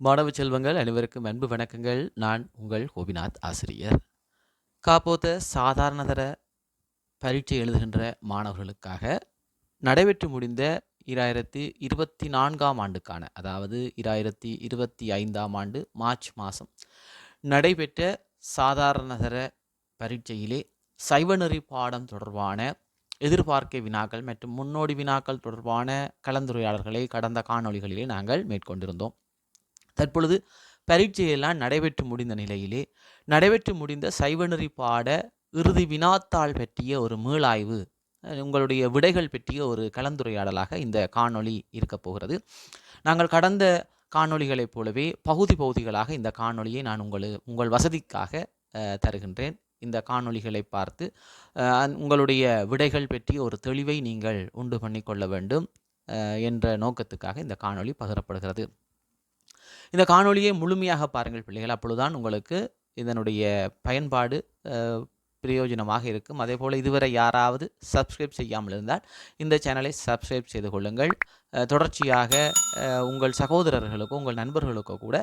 மாணவ செல்வங்கள் அனைவருக்கும் அன்பு வணக்கங்கள். நான் உங்கள் கோபிநாத் ஆசிரியர். காப்போத்த சாதாரணதர பரீட்சை எழுதுகின்ற மாணவர்களுக்காக நடைபெற்று முடிந்த இராயிரத்தி இருபத்தி நான்காம் ஆண்டுக்கான அதாவது இராயிரத்தி இருபத்தி ஐந்தாம் ஆண்டு மார்ச் மாதம் நடைபெற்ற சாதாரணதர பரீட்சையிலே சைவநெறி பாடம் தொடர்பான எதிர்பார்க்க வினாக்கள் மற்றும் முன்னோடி வினாக்கள் தொடர்பான கலந்துரையாடல்களை கடந்த காணொளிகளிலே நாங்கள் மேற்கொண்டிருந்தோம். தற்பொழுது பரீட்சையெல்லாம் நடைபெற்று முடிந்த நிலையிலே நடைபெற்று முடிந்த சைவநெறி பாட இறுதி வினாத்தாள் பற்றிய ஒரு மீளாய்வு உங்களுடைய விடைகள் பற்றிய ஒரு கலந்துரையாடலாக இந்த காணொளி இருக்கப் போகிறது. நாங்கள் கடந்த காணொளிகளைப் போலவே பகுதி பகுதிகளாக இந்த காணொளியை நான் உங்கள் உங்கள் வசதிக்காக தருகின்றேன். இந்த காணொளிகளை பார்த்து உங்களுடைய விடைகள் பற்றிய ஒரு தெளிவை நீங்கள் உண்டு பண்ணிக்கொள்ள வேண்டும் என்ற நோக்கத்துக்காக இந்த காணொளி பகிரப்படுகிறது. இந்த காணொளியை முழுமையாக பாருங்கள் பிள்ளைகள். அப்பொழுதுதான் உங்களுக்கு இதனுடைய பயன்பாடு பிரயோஜனமாக இருக்கும். அதே போல் இதுவரை யாராவது சப்ஸ்கிரைப் செய்யாமல் இருந்தால் இந்த சேனலை சப்ஸ்கிரைப் செய்து கொள்ளுங்கள். தொடர்ச்சியாக உங்கள் சகோதரர்களுக்கோ உங்கள் நண்பர்களுக்கோ கூட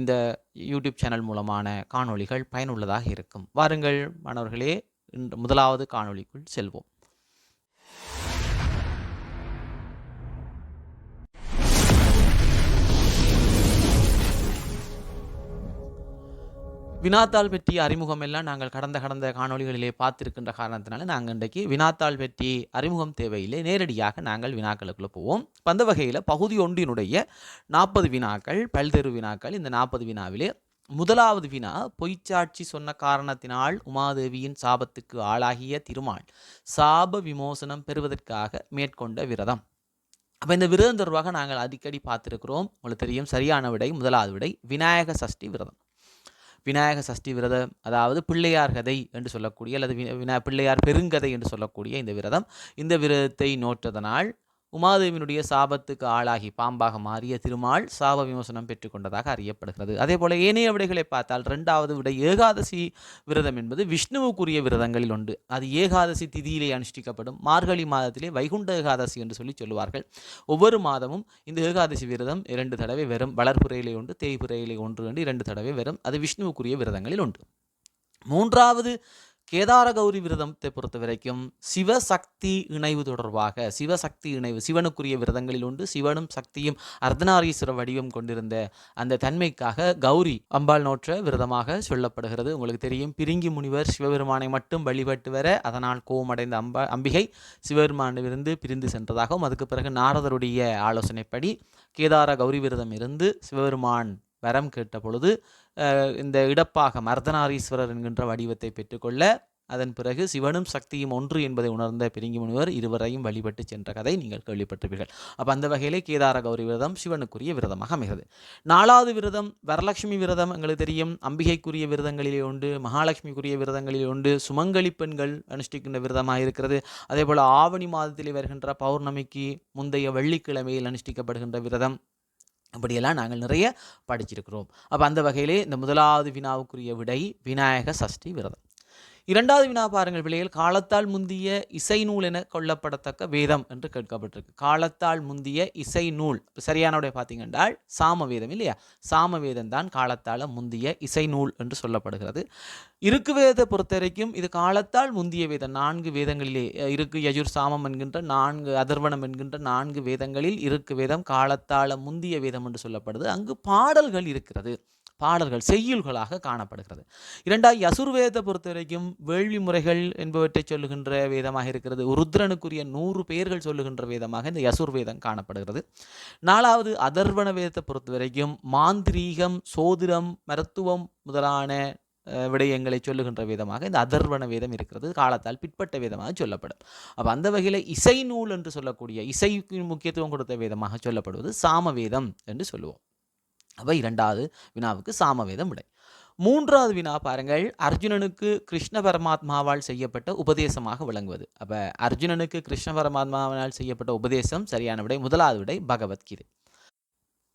இந்த யூடியூப் சேனல் மூலமான காணொளிகள் பயனுள்ளதாக இருக்கும். வாருங்கள் மாணவர்களே இன்று முதலாவது காணொளிக்குள் செல்வோம். வினாத்தாள் பெட்டி அறிமுகம் எல்லாம் நாங்கள் கடந்த கடந்த காணொளிகளிலே பார்த்துருக்கின்ற காரணத்தினால நாங்கள் இன்றைக்கு வினாத்தாள் பெட்டி அறிமுகம் தேவையிலே நேரடியாக நாங்கள் வினாக்களுக்குள்ள போவோம். அந்த வகையில் பகுதி ஒன்றினுடைய நாற்பது வினாக்கள் பல்தெரு வினாக்கள் இந்த நாற்பது வினாவிலே முதலாவது வினா பொய்ச்சாட்சி சொன்ன காரணத்தினால் உமாதேவியின் சாபத்துக்கு ஆளாகிய திருமால் சாப விமோசனம் பெறுவதற்காக மேற்கொண்ட விரதம். அப்போ இந்த விரதம் தொடர்பாக நாங்கள் அடிக்கடி பார்த்துருக்கிறோம். உங்களுக்கு தெரியும் சரியான விடை முதலாவது விடை விநாயக சஷ்டி விரதம். விநாயக சஷ்டி விரதம் அதாவது பிள்ளையார் கதை என்று சொல்லக்கூடிய அல்லது வினா பிள்ளையார் பெருங்கதை என்று சொல்லக்கூடிய இந்த விரதம். இந்த விரதத்தை நோற்றதனால் உமாதேவியினுடைய சாபத்துக்கு ஆளாகி பாம்பாக மாறிய திருமால் சாப விமோசனம் பெற்றுக்கொண்டதாக அறியப்படுகிறது. அதே போல ஏனைய விடைகளை பார்த்தால் ரெண்டாவது விடை ஏகாதசி விரதம் என்பது விஷ்ணுவுக்குரிய விரதங்களில் உண்டு. அது ஏகாதசி திதியிலே அனுஷ்டிக்கப்படும். மார்கழி மாதத்திலே வைகுண்ட ஏகாதசி என்று சொல்லி சொல்லுவார்கள். ஒவ்வொரு மாதமும் இந்த ஏகாதசி விரதம் இரண்டு தடவை வெறும். வளர்ப்புறையிலே ஒன்று தேய்புறையிலே ஒன்று என்று இரண்டு தடவை வெறும். அது விஷ்ணுவுக்குரிய விரதங்களில் உண்டு. மூன்றாவது கேதார கௌரி விரதத்தை பொறுத்த வரைக்கும் சிவசக்தி இணைவு தொடர்பாக சிவசக்தி இணைவு சிவனுக்குரிய விரதங்களில் உண்டு. சிவனும் சக்தியும் அர்த்தநாரீஸ்வர வடிவம் கொண்டிருந்த அந்த தன்மைக்காக கௌரி அம்பாள் நோற்ற விரதமாக சொல்லப்படுகிறது. உங்களுக்கு தெரியும் பிரிங்கி முனிவர் சிவபெருமானை மட்டும் வழிபட்டு வர அதனால் கோவமடைந்த அம்பா அம்பிகை சிவபெருமானிலிருந்து பிரிந்து சென்றதாகவும் அதுக்கு பிறகு நாரதருடைய ஆலோசனைப்படி கேதார கௌரி விரதம் இருந்து சிவபெருமான் வரம் கேட்ட பொழுது இந்த இடப்பாக மர்தனாரீஸ்வரர் என்கின்ற வடிவத்தை பெற்றுக்கொள்ள அதன் பிறகு சிவனும் சக்தியும் ஒன்று என்பதை உணர்ந்த பிரிங்கி முனிவர் இருவரையும் வழிபட்டு சென்ற கதை நீங்கள் கேள்விப்பட்டிருப்பீர்கள். அப்போ அந்த வகையிலே கேதார கௌரி விரதம் சிவனுக்குரிய விரதமாக அமைகிறது நாலாவது விரதம் வரலட்சுமி விரதம் எங்களுக்கு தெரியும். அம்பிகைக்குரிய விரதங்களிலே உண்டு மகாலட்சுமிக்குரிய விரதங்களிலே உண்டு சுமங்கலி பெண்கள் அனுஷ்டிக்கின்ற விரதமாக இருக்கிறது. அதே போல் ஆவணி மாதத்திலே வருகின்ற பௌர்ணமிக்கு முந்தைய வெள்ளிக்கிழமையில் அனுஷ்டிக்கப்படுகின்ற விரதம் அப்படியெல்லாம் நாங்கள் நிறைய படிச்சிருக்கிறோம். அப்போ அந்த வகையிலே இந்த முதலாவது வினாவுக்குரிய விடை விநாயக சஷ்டி விரதம். இரண்டாவது வினா பாருங்கள் விலையில் காலத்தால் முந்திய இசை நூல் என கொள்ளப்படத்தக்க வேதம் என்று கேட்கப்பட்டிருக்கு. காலத்தால் முந்திய இசை நூல் சரியானவுடைய சரியான பார்த்தீங்கன்றால் சாம வேதம் இல்லையா? சாம வேதம் தான் காலத்தால் முந்திய இசை நூல் என்று சொல்லப்படுகிறது. இருக்கு வேதத்தை பொறுத்த வரைக்கும் இது காலத்தால் முந்திய வேதம். நான்கு வேதங்களிலே இருக்கு யஜுர் சாமம் என்கின்ற நான்கு அதர்வனம் என்கின்ற நான்கு வேதங்களில் இருக்கு வேதம். காலத்தால முந்திய வேதம் என்று சொல்லப்படுது. அங்கு பாடல்கள் இருக்கிறது. பாடல்கள் செய்யுள்களாக காணப்படுகிறது. இரண்டாவது யசுர்வேதத்தை பொறுத்த வரைக்கும் வேள்வி முறைகள் என்பவற்றை சொல்லுகின்ற வேதமாக இருக்கிறது. ருத்ரனுக்குரிய நூறு பெயர்கள் சொல்லுகின்ற வேதமாக இந்த யசுர்வேதம் காணப்படுகிறது. நாலாவது அதர்வண வேதத்தை பொறுத்த வரைக்கும் மாந்திரீகம் சோதிடம் மருத்துவம் முதலான விடயங்களை சொல்லுகின்ற வேதமாக இந்த அதர்வண வேதம் இருக்கிறது. காலத்தால் பிற்பட்ட வேதமாக சொல்லப்படும். அப்போ அந்த வகையில் இசை நூல் என்று சொல்லக்கூடிய இசைக்கு முக்கியத்துவம் கொடுத்த வேதமாக சொல்லப்படுவது சாமவேதம் என்று சொல்லுவோம். அப்போ இரண்டாவது வினாவுக்கு சாமவேதம் விடை. மூன்றாவது வினா பாருங்கள் அர்ஜுனனுக்கு கிருஷ்ண பரமாத்மாவால் செய்யப்பட்ட உபதேசமாக விளங்குவது. அப்போ அர்ஜுனனுக்கு கிருஷ்ண பரமாத்மாவினால் செய்யப்பட்ட உபதேசம் சரியான விடை முதலாவது விடை பகவத்கீதை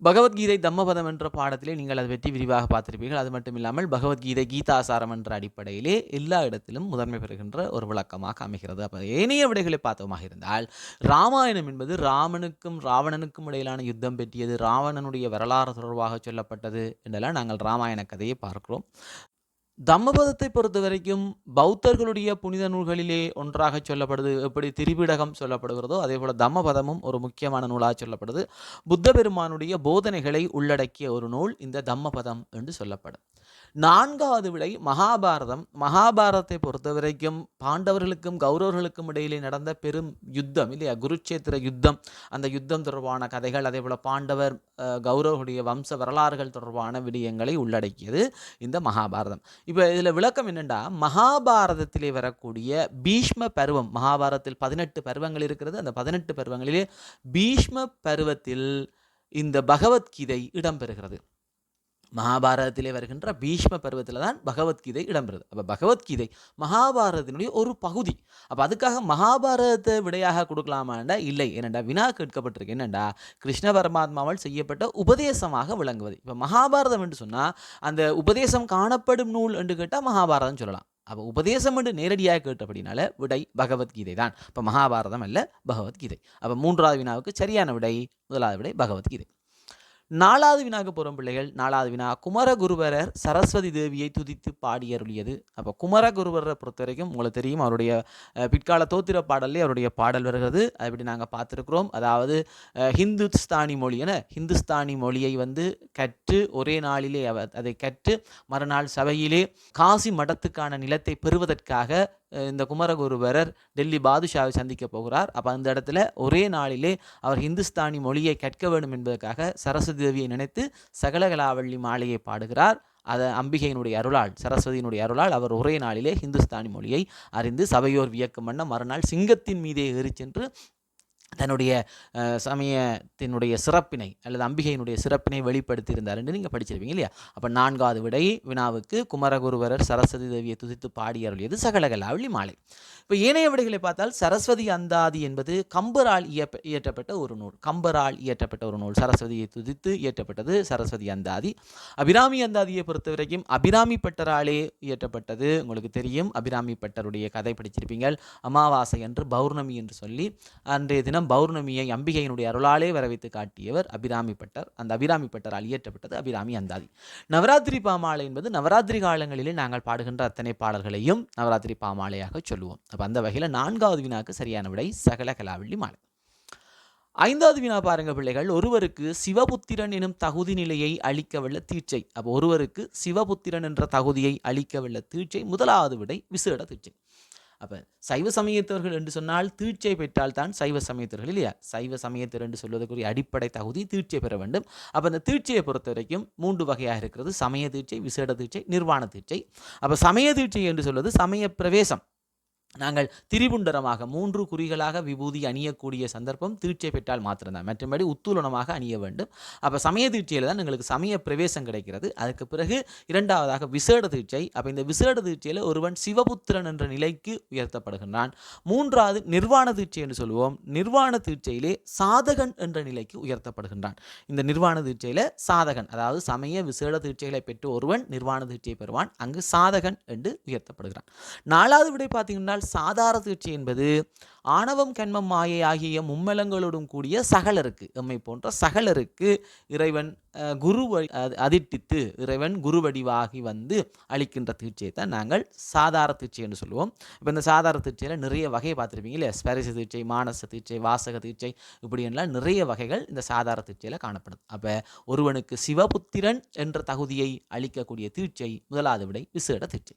பகவத்கீதை தம்மபதம் என்ற பாடத்திலே நீங்கள் அதை பற்றி விரிவாக பார்த்திருப்பீர்கள். அது மட்டும் இல்லாமல் பகவத்கீதை கீதாசாரம் என்ற அடிப்படையிலே எல்லா இடத்திலும் முதன்மை பெறுகின்ற ஒரு விளக்கமாக அமைகிறது. அப்போ ஏனைய விடைகளை பார்த்தோமாக இருந்தால் ராமாயணம் என்பது ராமனுக்கும் ராவணனுக்கும் இடையிலான யுத்தம் பற்றியது. ராவணனுடைய வரலாறு தொடர்பாக சொல்லப்பட்டது என்றெல்லாம் நாங்கள் ராமாயண கதையை பார்க்கிறோம். தம்மபதத்தை பொறுத்த வரைக்கும் பௌத்தர்களுடைய புனித நூல்களிலே ஒன்றாக சொல்லப்படுது எப்படி திரிபிடகம் சொல்லப்படுகிறதோ அதே போல் தம்மபதமும் ஒரு முக்கியமான நூலாக சொல்லப்படுது. புத்த பெருமானுடைய போதனைகளை உள்ளடக்கிய ஒரு நூல் இந்த தம்மபதம் என்று சொல்லப்படும். நான்காவது விடை மகாபாரதம். மகாபாரதத்தை பொறுத்த வரைக்கும் பாண்டவர்களுக்கும் கௌரவர்களுக்கும் இடையிலே நடந்த பெரும் யுத்தம் இல்லையா? குருட்சேத்திர யுத்தம். அந்த யுத்தம் தொடர்பான கதைகள் அதே போல் பாண்டவர் அஹ், கௌரவர்களுடைய வம்ச வரலாறுகள் தொடர்பான விடயங்களை உள்ளடக்கியது இந்த மகாபாரதம். இப்போ இதில் விளக்கம் என்னென்னா மகாபாரதத்திலே வரக்கூடிய பீஷ்ம பருவம் மகாபாரதத்தில் பதினெட்டு பருவங்கள் இருக்கிறது. அந்த பதினெட்டு பருவங்களிலே பீஷ்ம பருவத்தில் இந்த பகவத்கீதை இடம்பெறுகிறது. மகாபாரதத்திலே வருகின்ற பீஷ்ம பருவத்தில் தான் பகவத்கீதை இடம்பெறுது. அப்போ பகவத்கீதை மகாபாரதத்தினுடைய ஒரு பகுதி. அப்போ அதுக்காக மகாபாரதத்தை விடையாக கொடுக்கலாமாண்டா? இல்லை. என்னண்டா வினா கேட்கப்பட்டிருக்கு. என்னண்டா? கிருஷ்ண பரமாத்மாவால் செய்யப்பட்ட உபதேசமாக விளங்குவது. இப்போ மகாபாரதம் என்று சொன்னால் அந்த உபதேசம் காணப்படும் நூல் என்று கேட்டால் மகாபாரதம் சொல்லலாம். அப்போ உபதேசம் என்று நேரடியாக கேட்டபடினால விடை பகவத்கீதை தான் இப்போ மகாபாரதம் அல்ல பகவத்கீதை. அப்போ மூன்றாவது வினாவுக்கு சரியான விடை முதலாவது விடை பகவத்கீதை. நாலாவது வினாக்கு போகிறோம் பிள்ளைகள். நாலாவது வினா. குமரகுருவரர் சரஸ்வதி தேவியை துதித்து பாடியருளியது. அப்போ குமரகுருவரரை பொறுத்த வரைக்கும் உங்களுக்கு தெரியும் அவருடைய பிற்கால தோத்திர பாடல்லே அவருடைய பாடல் வருகிறது. அப்படி நாங்கள் பார்த்துருக்குறோம். அதாவது ஹிந்துஸ்தானி மொழி என ஹிந்துஸ்தானி மொழியை வந்து கற்று ஒரே நாளிலே அவர் அதை கற்று மறுநாள் சபையிலே காசி மடத்துக்கான நிலத்தை பெறுவதற்காக இந்த குமரகுருபரர் டெல்லி பாதுஷாவை சந்திக்க போகிறார். அப்போ அந்த இடத்துல ஒரே நாளிலே அவர் ஹிந்துஸ்தானி மொழியை கற்க வேண்டும் என்பதற்காக சரஸ்வதி தேவியை நினைத்து சகலகலாவள்ளி மாலையை பாடுகிறார். அதை அம்பிகையினுடைய அருளால் சரஸ்வதியினுடைய அருளால் அவர் ஒரே நாளிலே ஹிந்துஸ்தானி மொழியை அறிந்து சபையோர் வியக்கும் வண்ணம் மறுநாள் சிங்கத்தின் மீதே ஏறிச் சென்று தன்னுடைய சமயத்தினுடைய சிறப்பினை அல்லது அம்பிகையினுடைய சிறப்பினை வெளிப்படுத்தியிருந்தார் என்று நீங்கள் படிச்சிருப்பீங்க இல்லையா? அப்போ நான்காவது விடை வினாவுக்கு குமரகுருவரர் சரஸ்வதி தேவியை துதித்து பாடி அருளியது சகலகலாவளி மாலை. இப்போ ஏனைய விடைகளை பார்த்தால் சரஸ்வதி அந்தாதி என்பது கம்பரால் இயப்ப இயற்றப்பட்ட ஒரு நூல். கம்பரால் இயற்றப்பட்ட ஒரு நூல். சரஸ்வதியை துதித்து இயற்றப்பட்டது சரஸ்வதி அந்தாதி. அபிராமி அந்தாதியை பொறுத்த வரைக்கும் அபிராமி பட்டராலே இயற்றப்பட்டது. உங்களுக்கு தெரியும் அபிராமி பட்டருடைய கதை படிச்சிருப்பீங்கள். அமாவாசை என்று பௌர்ணமி என்று சொல்லி அன்றைய தினம் பௌர்ணமியை அம்பிகையினுடைய அருளாலே வரவைத்து காட்டியவர் அபிராமி பட்டர் அந்த அபிராமி பட்டரால் அபிராமி அந்தாதி. நவராத்திரி பாமாலை என்பது நவராத்திரி காலங்களிலே நாங்கள் பாடுகின்ற அத்தனை பாடல்களையும் நவராத்திரி பாமாலையாக சொல்லுவோம். அப்போ அந்த வகையில் நான்காவது வினாக்கு சரியான விடை சகல கலாவள்ளி மாலை. ஐந்தாவது வினா பாருங்க பிள்ளைகள் ஒருவருக்கு சிவபுத்திரன் எனும் தகுதி நிலையை அளிக்கவல்ல தீட்சை. அப்போ ஒருவருக்கு சிவபுத்திரன் என்ற தகுதியை அளிக்கவல்ல தீட்சை முதலாவது விடை விசேட தீட்சை. அப்போ சைவ சமயத்தவர்கள் என்று சொன்னால் தீட்சை பெற்றால் தான் சைவ சமயத்தவர்கள் இல்லையா? சைவ சமயத்தர் என்று சொல்வதற்குரிய அடிப்படை தகுதி தீட்சை பெற வேண்டும். அப்போ அந்த தீட்சையை பொறுத்த வரைக்கும் மூன்று வகையாக இருக்கிறது. சமய தீட்சை விசேட தீட்சை நிர்வாண தீட்சை. அப்போ சமய தீட்சை என்று சொல்வது சமய பிரவேசம். நாங்கள் திரிபுண்டரமாக மூன்று குறிகளாக விபூதி அணியக்கூடிய சந்தர்ப்பம் தீட்சை பெற்றால் மாத்திரம்தான். மற்றபடி உத்தூலனமாக அணிய வேண்டும். அப்போ சமய தீட்சையில் தான் எங்களுக்கு சமய பிரவேசம் கிடைக்கிறது. அதுக்கு பிறகு இரண்டாவதாக விசேட தீட்சை அப்போ இந்த விசேட தீட்சையில் ஒருவன் சிவபுத்திரன் என்ற நிலைக்கு உயர்த்தப்படுகின்றான். மூன்றாவது நிர்வாண தீட்சை என்று சொல்லுவோம். நிர்வாண தீட்சையிலே சாதகன் என்ற நிலைக்கு உயர்த்தப்படுகின்றான். இந்த நிர்வாண தீட்சையில் சாதகன் அதாவது சமய விசேட தீட்சைகளை பெற்று ஒருவன் நிர்வாண தீட்சையை பெறுவான். அங்கு சாதகன் என்று உயர்த்தப்படுகிறான். நாலாவது விடை பார்த்தீங்கன்னா சாதார தீட்சி என்பது ஆணவம் கண்மம் மாயை ஆகிய மும்மலங்களோடும் கூடிய சகலருக்கு எம்மை போன்ற சகலருக்கு இறைவன் குரு அது- அதிட்டித்து இறைவன் குருவடிவாகி வந்து அளிக்கின்ற தீட்சையை தான் நாங்கள் சாதார தீட்சை என்று சொல்லுவோம். இப்போ இந்த சாதார தீட்சையில் நிறைய வகை பார்த்துருப்பீங்க இல்லையா? ஸ்பரிச தீட்சை மானச தீட்சை வாசக தீட்சை இப்படியெல்லாம் நிறைய வகைகள் இந்த சாதார தீட்சையில் காணப்படும். அப்போ ஒருவனுக்கு சிவபுத்திரன் என்ற தகுதியை அளிக்கக்கூடிய தீட்சை முதலாவது விடை விசேட தீட்சை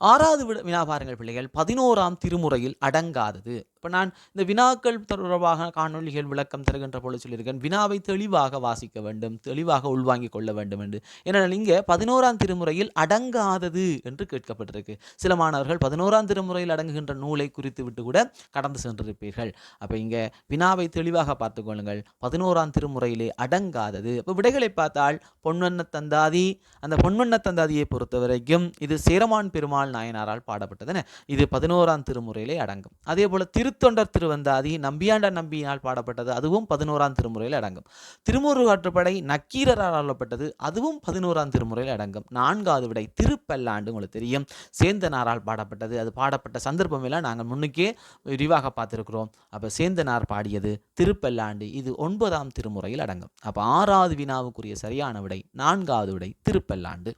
ஆறாவது விட வினா பாருங்கள் பிள்ளைகள் பதினோராம் திருமுறையில் அடங்காதது. இப்போ நான் இந்த வினாக்கள் தொடர்பாக காணொளிகள் விளக்கம் தருகின்ற பொழுது சொல்லியிருக்கேன். வினாவை தெளிவாக வாசிக்க வேண்டும் தெளிவாக உள்வாங்கிக் கொள்ள வேண்டும் என்று. ஏனென்றால் இங்கே பதினோராம் திருமுறையில் அடங்காதது என்று கேட்கப்பட்டிருக்கு. சில மாணவர்கள் பதினோராம் திருமுறையில் அடங்குகின்ற நூலை குறித்து விட்டு கூட கடந்து சென்றிருப்பீர்கள். அப்போ இங்கே வினாவை தெளிவாக பார்த்துக்கொள்ளுங்கள் பதினோராம் திருமுறையிலே அடங்காதது. அப்போ விடைகளை பார்த்தால் பொன்வண்ண தந்தாதி அந்த பொன்வண்ண தந்தாதியை பொறுத்த வரைக்கும் இது சேரமான் பெருமாள் நாயனாரால் பாடப்பட்டதுன்னு இது பதினோராம் திருமுறையிலே அடங்கும். அதே போல் திரு திருத்தொண்டர் திருவந்தாதி நம்பியாண்ட நம்பியினால் பாடப்பட்டது. அதுவும் பதினோராம் திருமுறையில் அடங்கும். திருமுருகாற்றுப்படை நக்கீரரால் ஆளப்பட்டது. அதுவும் பதினோராம் திருமுறையில் அடங்கும். நான்காவது விடை திருப்பல்லாண்டு உங்களுக்கு தெரியும். சேந்தனாரால் பாடப்பட்டது. அது பாடப்பட்ட சந்தர்ப்பம் எல்லாம் நாங்கள் முன்னுக்கே விரிவாக பார்த்துருக்கிறோம். அப்போ சேந்தனார் பாடியது திருப்பல்லாண்டு. இது ஒன்பதாம் திருமுறையில் அடங்கும். அப்போ ஆறாவது வினாவுக்குரிய சரியான விடை நான்காவது விடை திருப்பல்லாண்டு.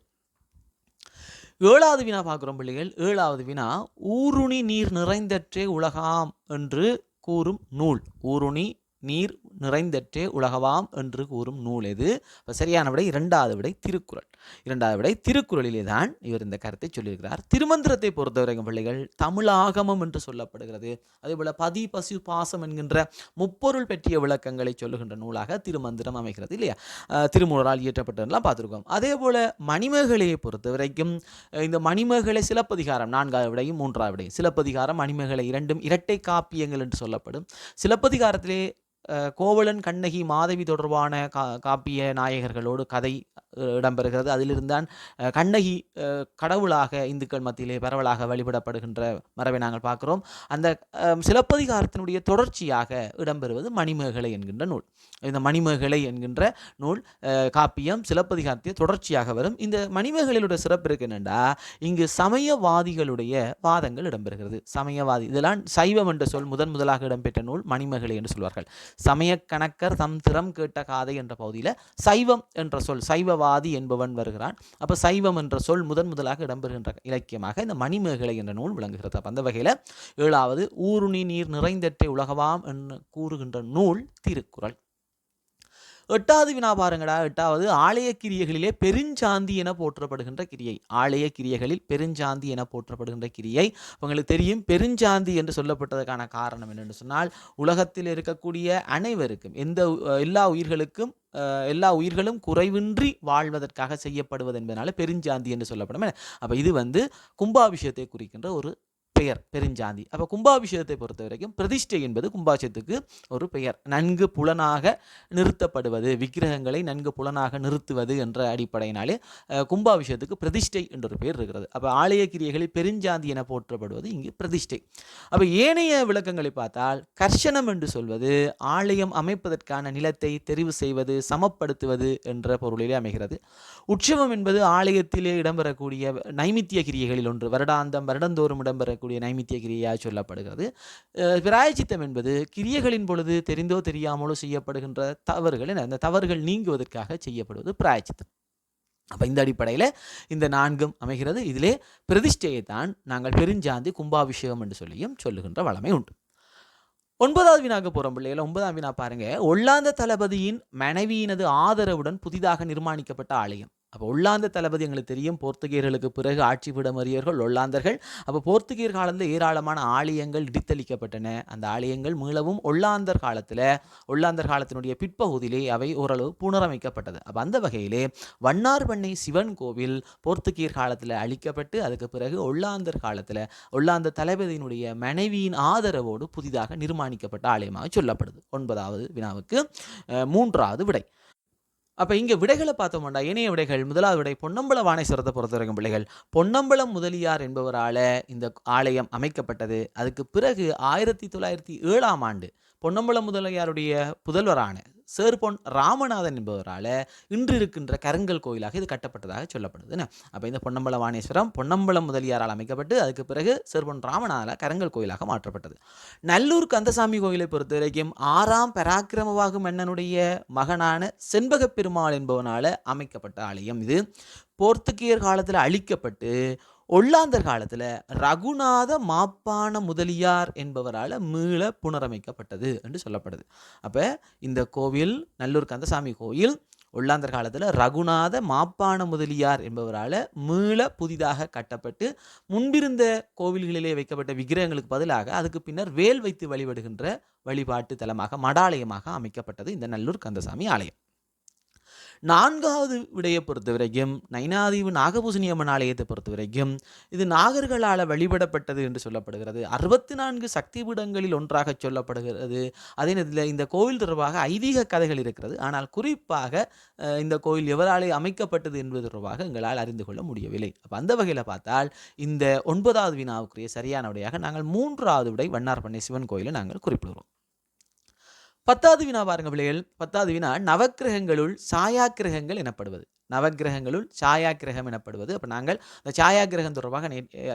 ஏழாவது வினா பார்க்குறோம் பிள்ளைகள். ஏழாவது வினா ஊருணி நீர் நிறைந்தற்றே உலகாம் என்று கூறும் நூல். ஊருணி நீர் நிறைந்தற்றே உலகவாம் என்று கூறும் நூல் எது? சரியான விடை இரண்டாவது விடை திருக்குறள். இரண்டாவது விடை திருக்குறளிலே தான் இவர் இந்த கருத்தை சொல்லியிருக்கிறார். திருமந்திரத்தை பொறுத்தவரைக்கும் பிள்ளைகள் தமிழாகமம் என்று சொல்லப்படுகிறது. அதேபோல் பதி பசு பாசம் என்கின்ற முப்பொருள் பற்றிய விளக்கங்களை சொல்லுகின்ற நூலாக திருமந்திரம் அமைகிறது இல்லையா? திருமூலரால் இயற்றப்பட்டதெல்லாம் பார்த்துருக்கோம். அதே போல் மணிமேகலையை பொறுத்த வரைக்கும் இந்த மணிமேகலை சிலப்பதிகாரம் நான்காவது விடையும் மூன்றாவது விடையும். சிலப்பதிகாரம் மணிமேகலை இரண்டும் இரட்டை காப்பியங்கள் என்று சொல்லப்படும். சிலப்பதிகாரத்திலே கோவலன் கண்ணகி மாதவி தொடர்பான கா காப்பிய நாயகர்களோடு கதை இடம்பெறுகிறது. அதிலிருந்தான் கண்ணகி கடவுளாக இந்துக்கள் மத்தியிலே பரவலாக வழிபடப்படுகின்ற மரபை நாங்கள் பார்க்கிறோம். அந்த சிலப்பதிகாரத்தினுடைய தொடர்ச்சியாக இடம்பெறுவது மணிமேகலை என்கின்ற நூல். இந்த மணிமேகலை என்கின்ற நூல் காப்பியம் சிலப்பதிகாரத்தை தொடர்ச்சியாக வரும். இந்த மணிமேகலையோட சிறப்பு இருக்கு என்னென்னா இங்கு சமயவாதிகளுடைய வாதங்கள் இடம்பெறுகிறது. சமயவாதி இதெல்லாம் சைவம் என்ற சொல் முதன் முதலாக இடம்பெற்ற நூல் மணிமேகலை என்று சொல்வார்கள். சமய கணக்கர் தம் திறம் கேட்ட காதை என்ற பகுதியில் சைவம் என்ற சொல் சைவவாதி என்பவன் வருகிறான். அப்போ சைவம் என்ற சொல் முதன் முதலாக இடம்பெறுகின்ற இலக்கியமாக இந்த மணிமேகலை என்ற நூல் விளங்குகிறது. அப்போ அந்த வகையில் ஏழாவது ஊருணி நீர் நிறைந்தற்றே உலகவாம் என்று கூறுகின்ற நூல் திருக்குறள். எட்டாவது வினா பாருங்கடா எட்டாவது ஆலய கிரியைகளிலே பெருஞ்சாந்தி என போற்றப்படுகின்ற கிரியை. ஆலய கிரியைகளில் பெருஞ்சாந்தி என போற்றப்படுகின்ற கிரியை. உங்களுக்கு தெரியும் பெருஞ்சாந்தி என்று சொல்லப்பட்டதற்கான காரணம் என்னென்னு சொன்னால் உலகத்தில் இருக்கக்கூடிய அனைவருக்கும் எந்த எல்லா உயிர்களுக்கும் எல்லா உயிர்களும் குறைவின்றி வாழ்வதற்காக செய்யப்படுவது என்பதனால பெருஞ்சாந்தி என்று சொல்லப்படும். அப்போ இது வந்து கும்பாபிஷேகத்தை குறிக்கின்ற ஒரு பெயர் பெருஞ்சாந்தி அப்போ கும்பாபிஷேகத்தை பொறுத்த வரைக்கும் பிரதிஷ்டை என்பது கும்பாபிஷேகத்துக்கு ஒரு பெயர். நன்கு புலனாக நிறுத்தப்படுவது விக்கிரகங்களை நன்கு புலனாக நிறுத்துவது என்ற அடிப்படையினாலே கும்பாபிஷேகத்துக்கு பிரதிஷ்டை என்ற ஒரு பெயர் இருக்கிறது. அப்போ ஆலய கிரியைகளில் பெருஞ்சாந்தி என போற்றப்படுவது இங்கு பிரதிஷ்டை. அப்போ ஏனைய விளக்கங்களை பார்த்தால் கர்ஷனம் என்று சொல்வது ஆலயம் அமைப்பதற்கான நிலத்தை தெரிவு செய்வது சமப்படுத்துவது என்ற பொருளிலே அமைகிறது. உற்சவம் என்பது ஆலயத்திலே இடம்பெறக்கூடிய நைமித்திய கிரியைகளில் ஒன்று. வருடாந்தம் வருடந்தோறும் இடம்பெறக்கூடிய நைமித்திய கிரியையாக சொல்லப்படுகிறது. பிராயச்சித்தம் என்பது கிரியைகளின் பொழுது தெரிந்தோ தெரியாமலோ செய்யப்படுகின்ற தவறுகள் அந்த தவறுகள் நீங்குவதற்காக செய்யப்படுவது பிராயச்சித்தம். அப்போ இந்த அடிப்படையில் இந்த நான்கும் அமைகிறது. இதிலே பிரதிஷ்டையை தான் நாங்கள் பெருஞ்சாந்தி கும்பாபிஷேகம் என்று சொல்லியும் சொல்லுகின்ற வளமை உண்டு. ஒன்பதாவது வினாக்கு போகிறோம் பிள்ளைகள். ஒன்பதாம் வினா பாருங்க. ஒல்லாந்த தளபதியின் மனைவியினது ஆதரவுடன் புதிதாக நிர்மாணிக்கப்பட்ட ஆலயம். அப்போ ஒல்லாந்த தளபதி எங்களுக்கு தெரியும். போர்த்துகீர்களுக்கு பிறகு ஆட்சி விடமறியவர்கள் ஒல்லாந்தர்கள் அப்போ போர்த்துகீர் காலத்தில் ஏராளமான ஆலயங்கள் இடித்தளிக்கப்பட்டன. அந்த ஆலயங்கள் மீளவும் ஒல்லாந்தர் காலத்தில் ஒல்லாந்தர் காலத்தினுடைய பிற்பகுதியிலே அவை ஓரளவு புனரமைக்கப்பட்டது. அப்போ அந்த வகையிலே வண்ணார்பண்ணை சிவன் கோவில் போர்த்துகீர் காலத்தில் அழிக்கப்பட்டு அதுக்கு பிறகு ஒல்லாந்தர் காலத்தில் ஒல்லாந்த தளபதியினுடைய மனைவியின் ஆதரவோடு புதிதாக நிர்மாணிக்கப்பட்ட ஆலயமாக சொல்லப்படுது. ஒன்பதாவது வினாவுக்கு மூன்றாவது விடை. அப்போ இங்கே விடைகளை பார்த்தோம்னா இணைய விடைகள் முதலாவது விடை பொன்னம்பல வாணேஸ்வரத்தை பொறுத்த வரைக்கும் பிள்ளைகள். பொன்னம்பலம் முதலியார் என்பவரால் இந்த ஆலயம் அமைக்கப்பட்டது. அதுக்கு பிறகு ஆயிரத்தி தொள்ளாயிரத்தி ஏழாம் ஆண்டு பொன்னம்பலம் முதலியாருடைய புதல்வரான சேர்பொன் ராமநாதன் என்பவரால் இன்று இருக்கின்ற கருங்கல் கோயிலாக இது கட்டப்பட்டதாக சொல்லப்படுது அப்போ இந்த பொன்னம்பல வாணேஸ்வரம் பொன்னம்பலம் முதலியாரால் அமைக்கப்பட்டு அதுக்கு பிறகு சேர்பொன் ராமநாதால் கருங்கல் கோயிலாக மாற்றப்பட்டது. நல்லூர் கந்தசாமி கோயிலை பொறுத்த வரைக்கும் ஆறாம் பராக்கிரமவாகு மன்னனுடைய மகனான செண்பகப் பெருமாள் என்பவனால் அமைக்கப்பட்ட ஆலயம் இது. போர்த்துகீயர் காலத்தில் அழிக்கப்பட்டு ஒல்லாந்தர் காலத்தில் ரகுநாத மாப்பான முதலியார் என்பவரால் மீள புனரமைக்கப்பட்டது என்று சொல்லப்படுது. அப்போ இந்த கோவில் நல்லூர் கந்தசாமி கோயில் ஒல்லாந்தர் காலத்தில் ரகுநாத மாப்பான முதலியார் என்பவரால் மீள புதிதாக கட்டப்பட்டு முன்பிருந்த கோவில்களிலே வைக்கப்பட்ட விக்கிரகங்களுக்கு பதிலாக அதுக்கு பின்னர் வேல் வைத்து வழிபடுகின்ற வழிபாட்டு தலமாக மடாலயமாக அமைக்கப்பட்டது இந்த நல்லூர் கந்தசாமி ஆலயம். நான்காவது விடையை பொறுத்த வரைக்கும் நைனாதீவு நாகபூசணி அம்மன் ஆலயத்தை பொறுத்த வரைக்கும் இது நாகர்களால் வழிபடப்பட்டது என்று சொல்லப்படுகிறது. அறுபத்தி நான்கு சக்தி பீடங்களில் ஒன்றாக சொல்லப்படுகிறது. அதே நேரத்தில் இந்த கோவில் தொடர்பாக ஐதீக கதைகள் இருக்கிறது. ஆனால் குறிப்பாக இந்த கோயில் எவராலே அமைக்கப்பட்டது என்பது தொடர்பாக எங்களால் அறிந்து கொள்ள முடியவில்லை. அப்போ அந்த வகையில் பார்த்தால் இந்த ஒன்பதாவது வினாவுக்குரிய சரியான விடையாக நாங்கள் மூன்றாவது விடை வண்ணார் பண்ணை சிவன் கோயிலை நாங்கள் குறிப்பிடுகிறோம். பத்தாவது வினா பாருங்க பிள்ளைகள். பத்தாவது வினா நவக்கிரகங்களுள் சாயாக்கிரகங்கள் எனப்படுவது. நவக்கிரகங்களுள் சாயாக்கிரகம் எனப்படுவது. அப்போ நாங்கள் இந்த சாயாக்கிரகம் தொடர்பாக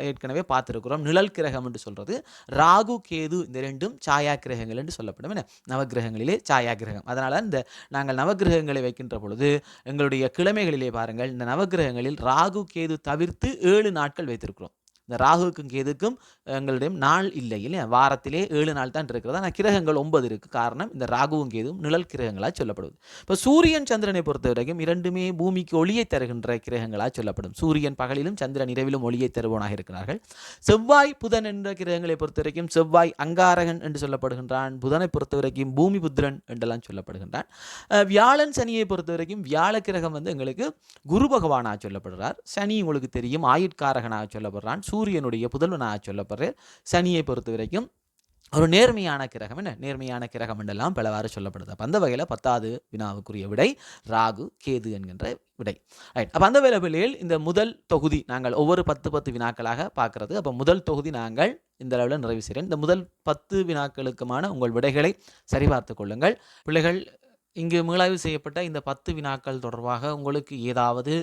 ஏற்கனவே பார்த்துருக்கிறோம். நிழல் கிரகம் என்று சொல்கிறது ராகு கேது இந்த ரெண்டும் சாயாக்கிரகங்கள் என்று சொல்லப்படும். என்ன? நவக்கிரகங்களிலே சாயாக்கிரகம். அதனால் இந்த நாங்கள் நவக்கிரகங்களை வைக்கின்ற பொழுது எங்களுடைய கிழமைகளிலே பாருங்கள். இந்த நவக்கிரகங்களில் ராகு கேது தவிர்த்து ஏழு நாட்கள் வைத்திருக்கிறோம். இந்த ராகுக்கும் கேதுக்கும் எங்களிடம் நாள் இல்லை இல்லையா? வாரத்திலே ஏழு நாள் தான் இருக்கிறது? ஆனால் கிரகங்கள் ஒன்பது இருக்குது காரணம் இந்த ராகுவும் கேதுவும் நிழல் கிரகங்களாக சொல்லப்படுது இப்போ சூரியன் சந்திரனை பொறுத்த வரைக்கும் இரண்டுமே பூமிக்கு ஒளியை தருகின்ற கிரகங்களாக சொல்லப்படும். சூரியன் பகலிலும் சந்திரன் இரவிலும் ஒளியை தருபவனாக இருக்கிறார்கள். செவ்வாய் புதன் என்ற கிரகங்களை பொறுத்த வரைக்கும் செவ்வாய் அங்காரகன் என்று சொல்லப்படுகின்றான். புதனை பொறுத்த வரைக்கும் பூமி புத்திரன் என்றெல்லாம் சொல்லப்படுகின்றான். வியாழன் சனியை பொறுத்த வரைக்கும் வியாழ கிரகம் வந்து எங்களுக்கு குரு பகவானாக சொல்லப்படுறார் சனி உங்களுக்கு தெரியும் ஆயுட்காரகனாக சொல்லப்படுறான் சூரியனுடைய புதல்வனாக சொல்லப்படுறார் சனியை பொறுத்த வரைக்கும் ஒரு நேர்மையான கிரகம் என்ன? நேர்மையான கிரகம் என்றெல்லாம் பலவாறு சொல்லப்படுது. அப்போ அந்த வகையில் பத்தாவது வினாவுக்குரிய விடை ராகு கேது என்கின்ற விடை. ரைட் அப்போ அந்த வேலையில் இந்த முதல் தொகுதி நாங்கள் ஒவ்வொரு பத்து பத்து வினாக்களாக பார்க்குறது. அப்போ முதல் தொகுதி நாங்கள் இந்த அளவில் நிறைவு செய்கிறேன் இந்த முதல் பத்து வினாக்களுக்குமான உங்கள் விடைகளை சரிபார்த்து கொள்ளுங்கள். பிள்ளைகள் இங்கு மீளாய்வு செய்யப்பட்ட இந்த பத்து வினாக்கள் தொடர்பாக உங்களுக்கு ஏதாவது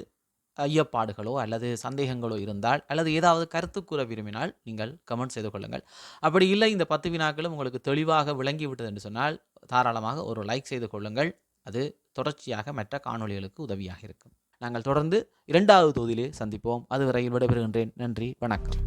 ஐயப்பாடுகளோ அல்லது சந்தேகங்களோ இருந்தால் அல்லது ஏதாவது கருத்து கூற விரும்பினால் நீங்கள் கமெண்ட் செய்து கொள்ளுங்கள். அப்படி இல்லை இந்த பத்து வினாக்களும் உங்களுக்கு தெளிவாக விளங்கிவிட்டது என்று சொன்னால் தாராளமாக ஒரு லைக் செய்து கொள்ளுங்கள். அது தொடர்ச்சியாக மற்ற காணொளிகளுக்கு உதவியாக இருக்கும். நாங்கள் தொடர்ந்து இரண்டாவது தொகுதியிலே சந்திப்போம். அதுவரையில் விடைபெறுகின்றேன். நன்றி வணக்கம்.